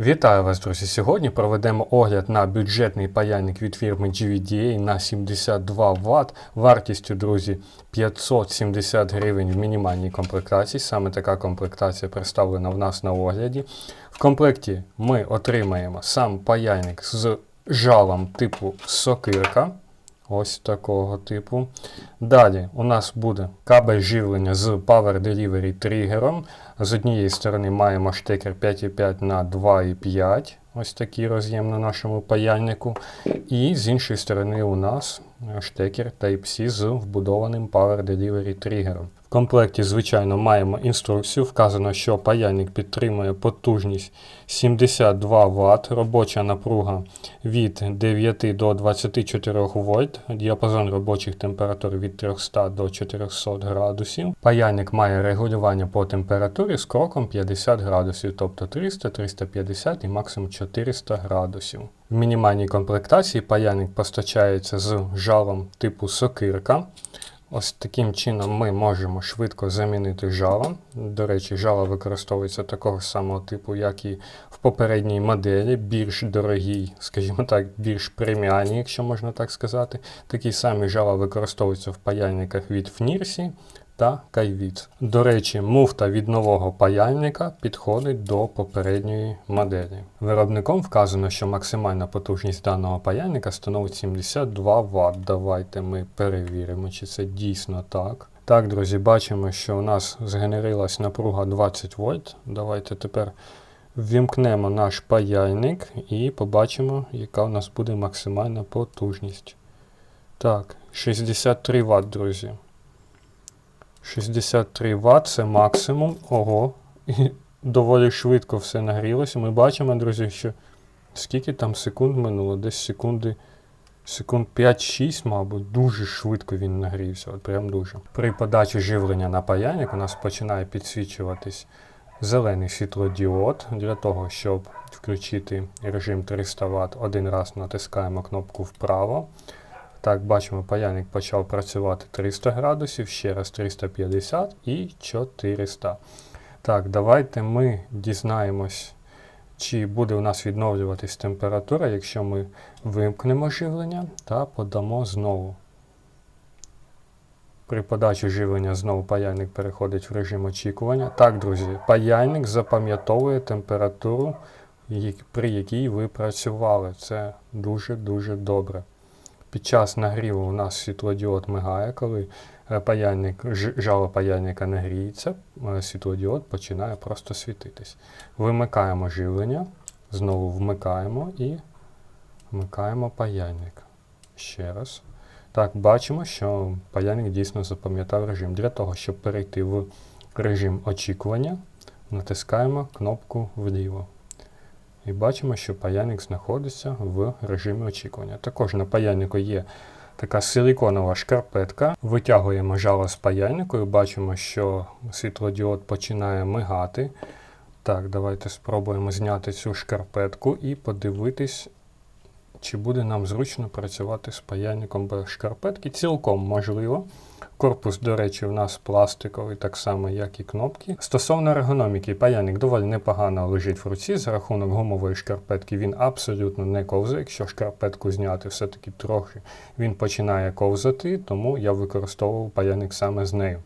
Вітаю вас, друзі! Сьогодні проведемо огляд на бюджетний паяльник від фірми GVDA на 72 Вт вартістю, друзі, 570 гривень в мінімальній комплектації. Саме така комплектація представлена в нас на огляді. В комплекті ми отримаємо сам паяльник з жалом типу сокирка. Ось такого типу. Далі у нас буде кабель живлення з Power Delivery тригером. З однієї сторони маємо штекер 5,5 на 2,5. Ось такий роз'єм на нашому паяльнику. І з іншої сторони у нас штекер Type-C з вбудованим Power Delivery тригером. Комплекті, звичайно, маємо інструкцію. Вказано, що паяльник підтримує потужність 72 Вт, робоча напруга від 9 до 24 вольт, діапазон робочих температур від 300 до 400 градусів. Паяльник має регулювання по температурі з кроком 50 градусів, тобто 300, 350 і максимум 400 градусів. В мінімальній комплектації паяльник постачається з жалом типу сокирка. Ось таким чином ми можемо швидко замінити жало. До речі, жало використовується такого самого типу, як і в попередній моделі, більш дорогій, скажімо так, більш преміальні, якщо можна так сказати. Такі самі жала використовуються в паяльниках від Фнірсі та Кайвіт. До речі, муфта від нового паяльника підходить до попередньої моделі. Виробником вказано, що максимальна потужність даного паяльника становить 72 Вт. Давайте ми перевіримо, чи це дійсно так. Так, друзі, бачимо, що у нас згенерилась напруга 20 вольт. Давайте тепер ввімкнемо наш паяльник і побачимо, яка у нас буде максимальна потужність. Так, 63 Вт, друзі. 63 Вт це максимум. Ого. І доволі швидко все нагрілося. Ми бачимо, друзі, що скільки там секунд минуло? Десь секунди. Секунд 5-6, мабуть, дуже швидко він нагрівся. От прям дуже. При подачі живлення на паяльник у нас починає підсвічуватись зелений світлодіод. Для того, щоб включити режим 300 Вт, один раз натискаємо кнопку вправо. Так, бачимо, паяльник почав працювати 300 градусів, ще раз 350 і 400. Так, давайте ми дізнаємось, чи буде у нас відновлюватись температура, якщо ми вимкнемо живлення та подамо знову. При подачі живлення знову паяльник переходить в режим очікування. Так, друзі, паяльник запам'ятовує температуру, при якій ви працювали. Це дуже-дуже добре. Під час нагріву у нас світлодіод мигає, коли е, паяльник, жало паяльника нагріється, е, світлодіод починає просто світитись. Вимикаємо живлення, знову вмикаємо і вмикаємо паяльник. Ще раз. Так, бачимо, що паяльник дійсно запам'ятав режим. Для того, щоб перейти в режим очікування, натискаємо кнопку вліво. І бачимо, що паяльник знаходиться в режимі очікування. Також на паяльнику є така силіконова шкарпетка. Витягуємо жало з паяльнику і бачимо, що світлодіод починає мигати. Так, давайте спробуємо зняти цю шкарпетку і подивитись, чи буде нам зручно працювати з паяльником без шкарпетки. Цілком можливо. Корпус, до речі, у нас пластиковий, так само, як і кнопки. Стосовно ергономіки, паяльник доволі непогано лежить в руці. За рахунок гумової шкарпетки він абсолютно не ковзає. Якщо шкарпетку зняти, все-таки трохи він починає ковзати, тому я використовував паяльник саме з нею.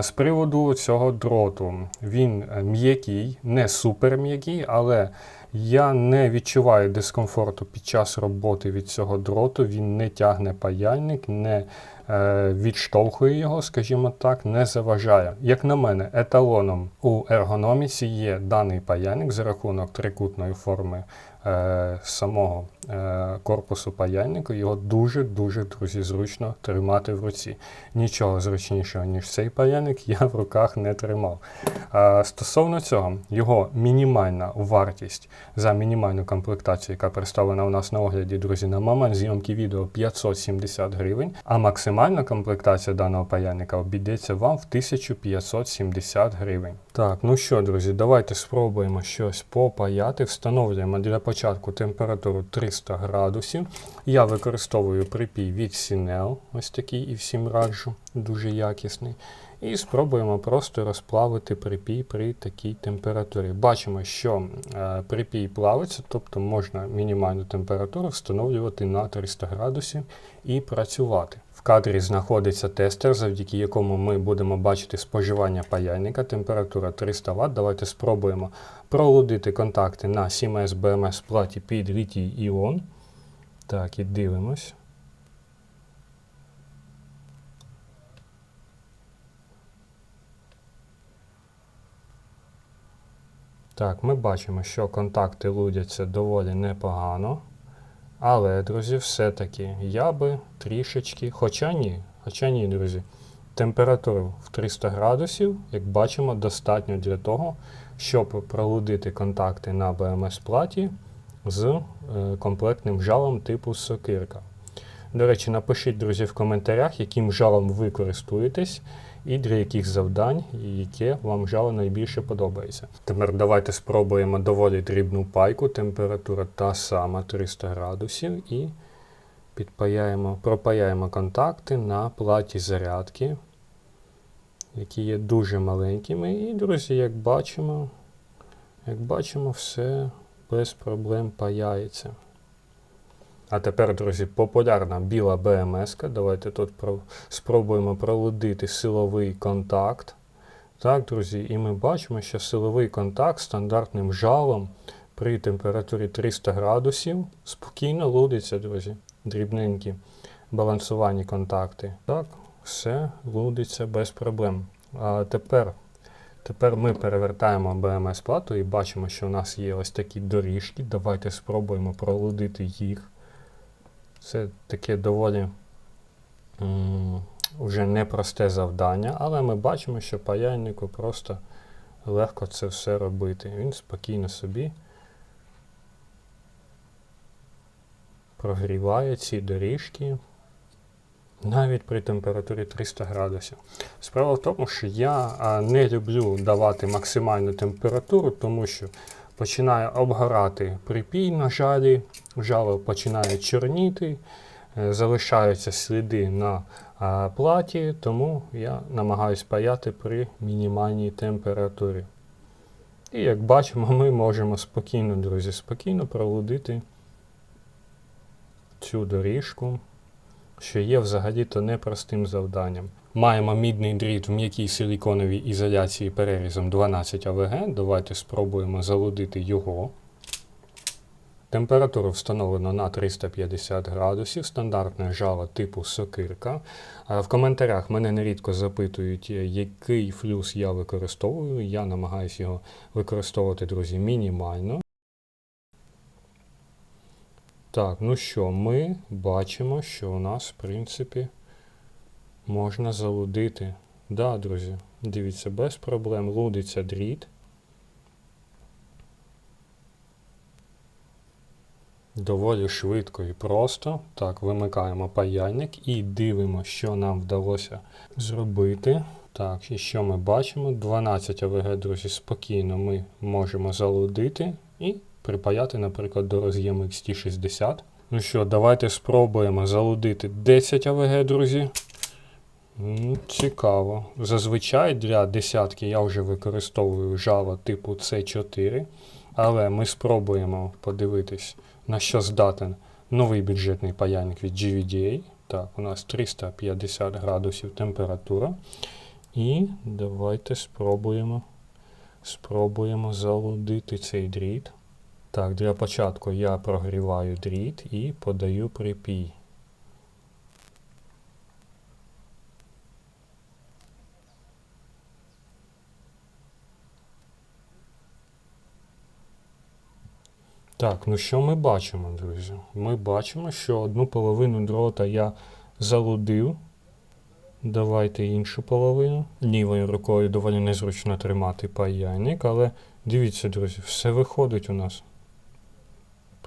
З приводу цього дроту, він е, м'який, не супер м'який, але я не відчуваю дискомфорту під час роботи від цього дроту. Він не тягне паяльник, не е, відштовхує його, скажімо так, не заважає. Як на мене, еталоном у ергономіці є даний паяльник за рахунок трикутної форми самого е, корпусу паяльника. Його дуже-дуже друзі, зручно тримати в руці. Нічого зручнішого, ніж цей паяльник, я в руках не тримав. Е, стосовно цього, його мінімальна вартість за мінімальну комплектацію, яка представлена у нас на огляді, друзі, на момент зйомки відео 570 гривень, а максимальна комплектація даного паяльника обійдеться вам в 1570 гривень. Так, ну що, друзі, давайте спробуємо щось попаяти. Встановлюємо для початку температуру 300 градусів. Я використовую припій від Sinel, ось такий і всім раджу, дуже якісний. І спробуємо просто розплавити припій при такій температурі. Бачимо, що е, припій плавиться, тобто можна мінімальну температуру встановлювати на 300 градусів і працювати. В кадрі знаходиться тестер, завдяки якому ми будемо бачити споживання паяльника, температура 300 Вт. Давайте спробуємо пролудити контакти на 7S BMS платі під літій іон. Так, і дивимось. Так, ми бачимо, що контакти лудяться доволі непогано. Але, друзі, все-таки я би трішечки, хоча ні, хоча ні, друзі, температуру в 300 градусів, як бачимо, достатньо для того, щоб пролудити контакти на БМС-платі з е, комплектним жалом типу сокирка. До речі, напишіть, друзі, в коментарях, яким жалом ви користуєтесь і для яких завдань, і яке вам жало найбільше подобається. Тепер давайте спробуємо доволі дрібну пайку, температура та сама 300 градусів і підпаяємо, пропаяємо контакти на платі зарядки, які є дуже маленькими. І, друзі, як бачимо, як бачимо, все без проблем паяється. А тепер, друзі, популярна біла БМС. -ка. Давайте тут про... спробуємо пролудити силовий контакт. Так, друзі, і ми бачимо, що силовий контакт стандартним жалом при температурі 300 градусів спокійно лудиться, друзі. Дрібненькі балансувальні контакти. Так, все лудиться без проблем. А тепер Тепер ми перевертаємо БМС-плату і бачимо, що у нас є ось такі доріжки. Давайте спробуємо пролудити їх. Це таке доволі вже непросте завдання, але ми бачимо, що паяльнику просто легко це все робити. Він спокійно собі прогріває ці доріжки навіть при температурі 300 градусів. Справа в тому, що я не люблю давати максимальну температуру, тому що починає обгорати припій на жалі, жало починає чорніти, е, залишаються сліди на платі, тому я намагаюся паяти при мінімальній температурі. І як бачимо, ми можемо спокійно, друзі, спокійно пролудити цю доріжку, що є взагалі-то непростим завданням. Маємо мідний дріт в м'якій силіконовій ізоляції перерізом 12 АВГ. Давайте спробуємо залудити його. Температуру встановлено на 350 градусів, стандартне жало типу сокирка. В коментарях мене нерідко запитують, який флюс я використовую. Я намагаюся його використовувати, друзі, мінімально. Так, ну що, ми бачимо, що у нас, в принципі, можна залудити. Да, друзі, дивіться, без проблем лудиться дріт. Доволі швидко і просто. Так, вимикаємо паяльник і дивимося, що нам вдалося зробити. Так, і що ми бачимо? 12 АВГ, друзі, спокійно ми можемо залудити і припаяти, наприклад, до роз'єму XT60. Ну що, давайте спробуємо залудити 10 АВГ, друзі. Цікаво. Зазвичай для десятки я вже використовую жало типу C4. Але ми спробуємо подивитись, на що здатен новий бюджетний паяльник від GVDA. Так, у нас 350 градусів температура. І давайте спробуємо спробуємо залудити цей дріт. Так, для початку я прогріваю дріт і подаю припій. Так, ну що ми бачимо, друзі? Ми бачимо, що одну половину дрота я залудив. Давайте іншу половину. Лівою рукою доволі незручно тримати паяльник, але дивіться, друзі, все виходить у нас.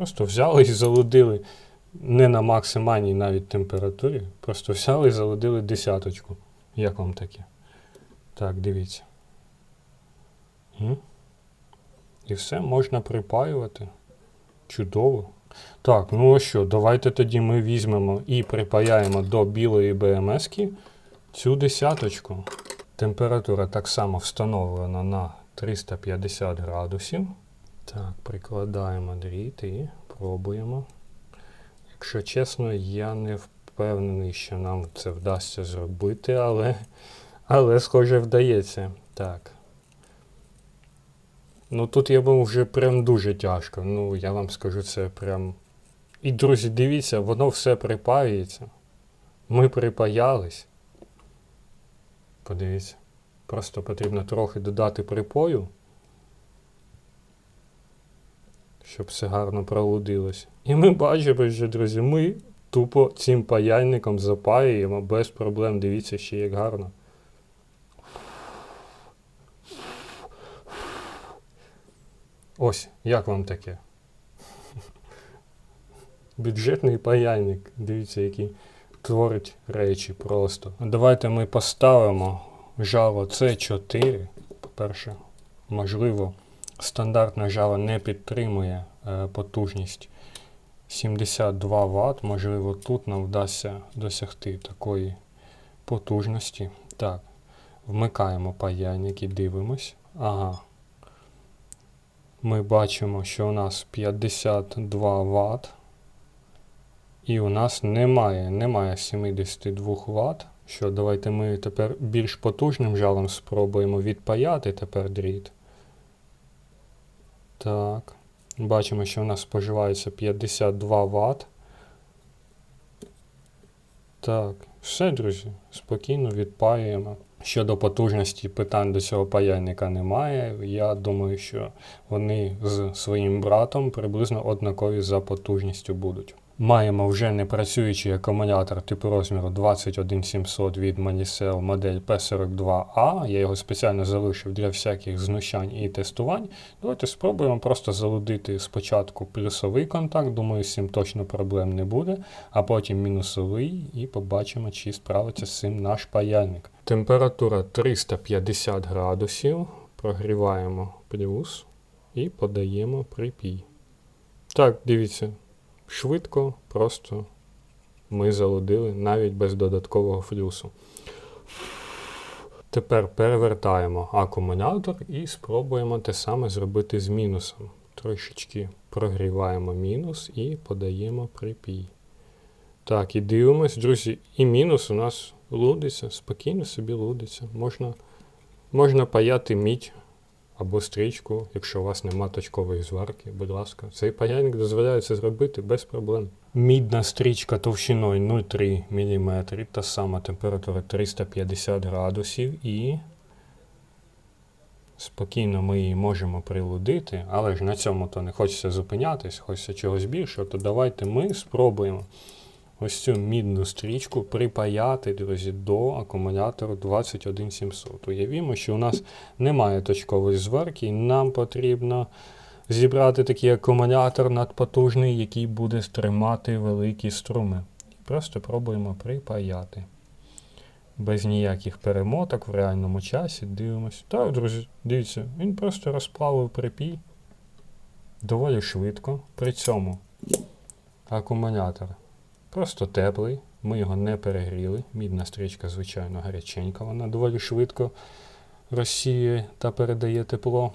Просто взяли і залудили не на максимальній навіть температурі. Просто взяли і залудили десяточку. Як вам таке? Так, дивіться. І все можна припаювати. Чудово. Так, ну ось що, давайте тоді ми візьмемо і припаяємо до білої БМС цю десяточку. Температура так само встановлена на 350 градусів. Так, прикладаємо дріт і пробуємо. Якщо чесно, я не впевнений, що нам це вдасться зробити, але, але схоже, вдається. Так. Ну тут йому вже прям дуже тяжко. Ну, я вам скажу, це прям. І, друзі, дивіться, воно все припаюється. Ми припаялись. Подивіться. Просто потрібно трохи додати припою, щоб все гарно пролудилось. І ми бачимо, що, друзі, ми тупо цим паяльником запаюємо без проблем. Дивіться ще як гарно. Ось, як вам таке? Бюджетний паяльник. Дивіться, який творить речі просто. Давайте ми поставимо жало С4. По-перше, можливо, стандартне жало не підтримує е, потужність 72 Вт. Можливо, тут нам вдасться досягти такої потужності. Так, вмикаємо паяльник і дивимось. Ага. Ми бачимо, що у нас 52 Вт. І у нас немає, немає 72 Вт. Що, давайте ми тепер більш потужним жалом спробуємо відпаяти тепер дріт. Так. Бачимо, що в нас споживається 52 Вт. Так, все, друзі, спокійно відпаюємо. Щодо потужності питань до цього паяльника немає. Я думаю, що вони з своїм братом приблизно однакові за потужністю будуть. Маємо вже не працюючий акумулятор типу розміру 21700 від Manicel модель P42A. Я його спеціально залишив для всяких знущань і тестувань. Давайте спробуємо просто залудити спочатку плюсовий контакт, думаю, з цим точно проблем не буде, а потім мінусовий і побачимо, чи справиться з цим наш паяльник. Температура 350 градусів. Прогріваємо плюс і подаємо припій. Так, дивіться. Швидко, просто ми залудили навіть без додаткового флюсу. Тепер перевертаємо акумулятор і спробуємо те саме зробити з мінусом. Трошечки прогріваємо мінус і подаємо припій. Так, і дивимось, друзі, і мінус у нас лудиться, спокійно собі лудиться. Можна, можна паяти мідь або стрічку, якщо у вас нема точкової зварки, будь ласка. Цей паяльник дозволяє це зробити без проблем. Мідна стрічка товщиною 0,3 мм, та сама температура 350 градусів і спокійно ми її можемо прилудити, але ж на цьому то не хочеться зупинятись, хочеться чогось більшого, то давайте ми спробуємо ось цю мідну стрічку припаяти, друзі, до акумулятору 21700. Уявімо, що у нас немає точкової зварки, і нам потрібно зібрати такий акумулятор надпотужний, який буде стримати великі струми. Просто пробуємо припаяти. Без ніяких перемоток в реальному часі дивимося. Так, друзі, дивіться, він просто розплавив припій доволі швидко. При цьому акумулятор Просто теплий, ми його не перегріли. Мідна стрічка, звичайно, гаряченька, вона доволі швидко розсіює та передає тепло.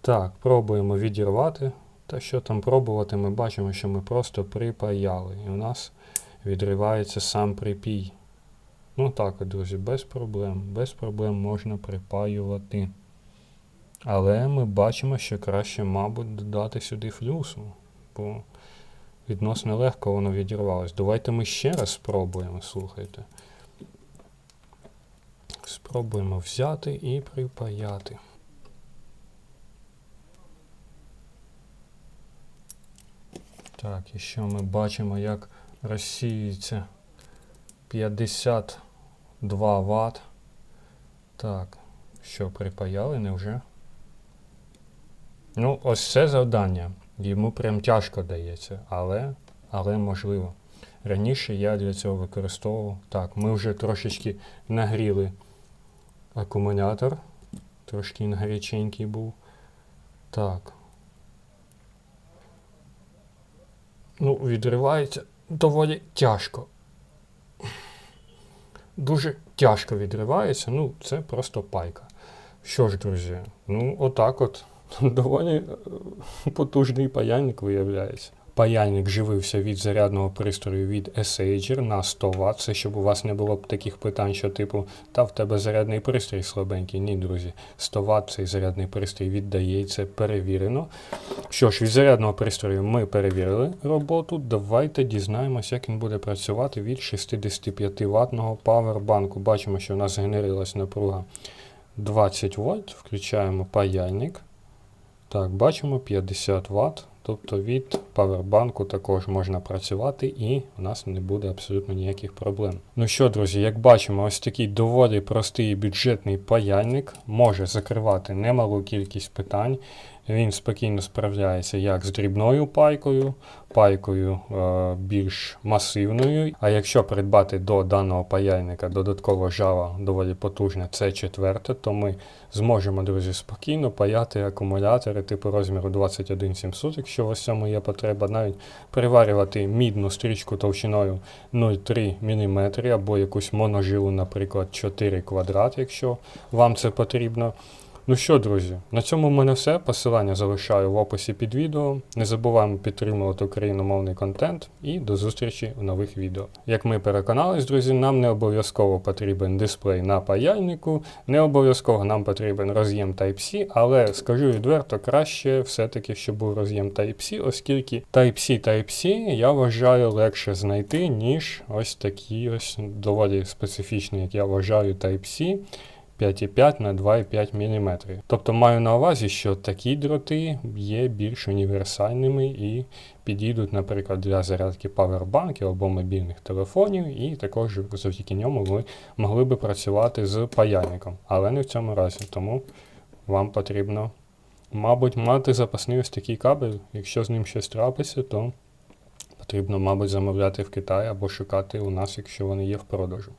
Так, пробуємо відірвати. Та що там пробувати, ми бачимо, що ми просто припаяли. І у нас відривається сам припій. Ну так, друзі, без проблем. Без проблем можна припаювати. Але ми бачимо, що краще, мабуть, додати сюди флюсу. Бо відносно легко воно відірвалось. Давайте ми ще раз спробуємо, слухайте. Спробуємо взяти і припаяти. Так, і що ми бачимо, як розсіюється 52 Вт. Так, що припаяли, невже? Ну, ось це завдання. Йому прям тяжко дається, але але можливо. Раніше я для цього використовував. Так, ми вже трошечки нагріли акумулятор. Трошки гаряченький був. Так. Ну, відривається доволі тяжко. Дуже тяжко відривається. Ну, це просто пайка. Що ж, друзі, ну отак от доволі е, потужний паяльник виявляється. Паяльник живився від зарядного пристрою від Asager на 100 Вт. Це щоб у вас не було б таких питань, що типу, та в тебе зарядний пристрій слабенький. Ні, друзі, 100 Вт цей зарядний пристрій віддає, і це перевірено. Що ж, від зарядного пристрою ми перевірили роботу. Давайте дізнаємося, як він буде працювати від 65 ватного павербанку. Бачимо, що у нас згенерилась напруга 20 вольт. Включаємо паяльник. Так, бачимо 50 Вт. Тобто від павербанку також можна працювати і у нас не буде абсолютно ніяких проблем. Ну що, друзі, як бачимо, ось такий доволі простий бюджетний паяльник може закривати немалу кількість питань. Він спокійно справляється як з дрібною пайкою, пайкою е, більш масивною. А якщо придбати до даного паяльника додатково жало доволі потужне, це четверте, то ми зможемо, друзі, спокійно паяти акумулятори типу розміру 21700, якщо в цьому є потреба, навіть приварювати мідну стрічку товщиною 0,3 мм або якусь моножилу, наприклад, 4 квадрат, якщо вам це потрібно. Ну що, друзі, на цьому в мене все. Посилання залишаю в описі під відео. Не забуваємо підтримувати україномовний контент і до зустрічі в нових відео. Як ми переконались, друзі, нам не обов'язково потрібен дисплей на паяльнику, не обов'язково нам потрібен роз'єм Type-C, але скажу відверто, краще все-таки, щоб був роз'єм Type-C, оскільки Type-C Type-C я вважаю легше знайти, ніж ось такі ось доволі специфічні, як я вважаю, Type-C. 5,5 на 2,5 мм. Тобто маю на увазі, що такі дроти є більш універсальними і підійдуть, наприклад, для зарядки павербанків або мобільних телефонів, і також завдяки ньому ви могли би працювати з паяльником, але не в цьому разі. Тому вам потрібно, мабуть, мати запасний ось такий кабель. Якщо з ним щось трапиться, то потрібно, мабуть, замовляти в Китаї або шукати у нас, якщо вони є в продажу.